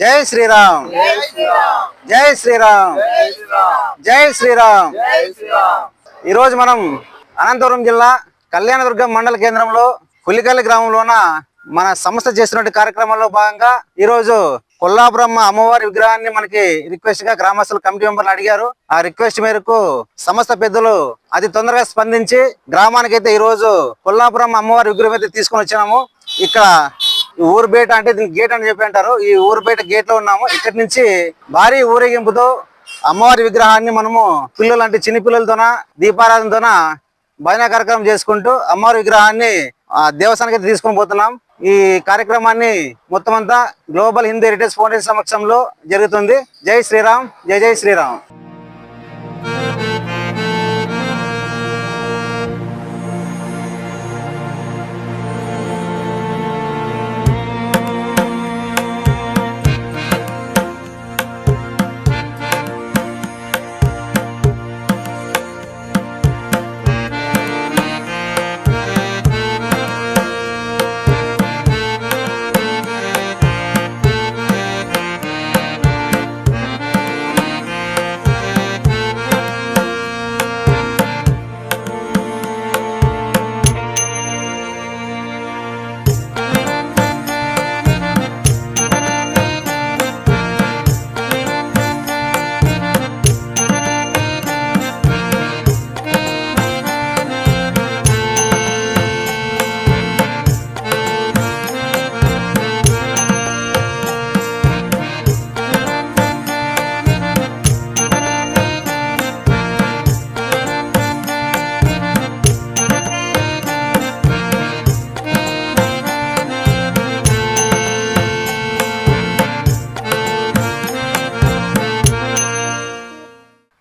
జై శ్రీరామ్. జై శ్రీరామ్. జై శ్రీరామ్. ఈ రోజు మనం అనంతపురం జిల్లా కళ్యాణదుర్గం మండల కేంద్రంలో పులికల్లి గ్రామంలోన మన సంస్థ చేస్తున్న కార్యక్రమంలో భాగంగా ఈ రోజు కొల్లాపురమ్మ అమ్మవారి విగ్రహాన్ని మనకి రిక్వెస్ట్గా గ్రామస్తులు కమిటీ మెంబర్లు అడిగారు. ఆ రిక్వెస్ట్ మేరకు సంస్థ పెద్దలు అతి తొందరగా స్పందించి గ్రామానికైతే ఈ రోజు కొల్లాపురం అమ్మవారి విగ్రహం అయితే తీసుకొని వచ్చినాము. ఇక్కడ ఊరు బయట అంటే దీనికి గేట్ అని చెప్పి అంటారు. ఈ ఊరు బయట గేట్లో ఉన్నాము. ఇక్కడి నుంచి భారీ ఊరేగింపుతో అమ్మవారి విగ్రహాన్ని మనము పిల్లలు అంటే చిన్న పిల్లలతోన దీపారాధనతోన భజన కార్యక్రమం చేసుకుంటూ అమ్మవారి విగ్రహాన్ని ఆ దేవస్థానానికి తీసుకొని పోతున్నాం. ఈ కార్యక్రమాన్ని మొత్తం అంతా గ్లోబల్ హిందూ హెరిటేజ్ ఫౌండేషన్ సమక్షంలో జరుగుతుంది. జై శ్రీరామ్. జై జై శ్రీరామ్.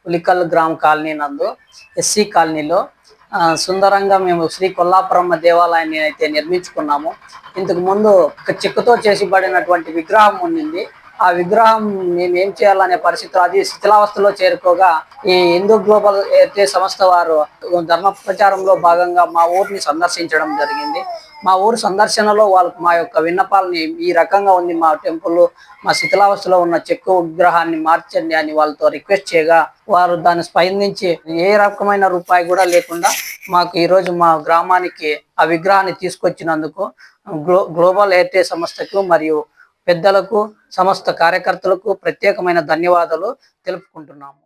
పులికల్ గ్రామ్ కాలనీ నందు ఎస్సీ కాలనీలో సుందరంగా మేము శ్రీ కొల్లాపురమ్మ దేవాలయాన్ని అయితే నిర్మించుకున్నాము. ఇంతకు ముందు ఒక చెక్కతో చేసిబడినటువంటి విగ్రహం ఉండింది ఆ విగ్రహం మేము ఏం చేయాలనే పరిస్థితిలో అది శిథిలావస్థలో చేరుకోగా ఈ హిందూ గ్లోబల్ అయితే సంస్థ వారు ధర్మ ప్రచారంలో భాగంగా మా ఊరిని సందర్శించడం జరిగింది. మా ఊరు సందర్శనలో వాళ్ళకు మా యొక్క విన్నపాలని ఈ రకంగా ఉంది. మా టెంపుల్ మా శిథిలావస్థలో ఉన్న చెక్కు విగ్రహాన్ని మార్చండి అని వాళ్ళతో రిక్వెస్ట్ చేయగా వారు దాన్ని స్పందించి ఏ రకమైన రూపాయి కూడా లేకుండా మాకు ఈరోజు మా గ్రామానికి ఆ విగ్రహాన్ని తీసుకొచ్చినందుకు గ్లో గ్లోబల్ ఎయిర్టెల్ సంస్థకు మరియు పెద్దలకు సమస్త కార్యకర్తలకు ప్రత్యేకమైన ధన్యవాదాలు తెలుపుకుంటున్నాము.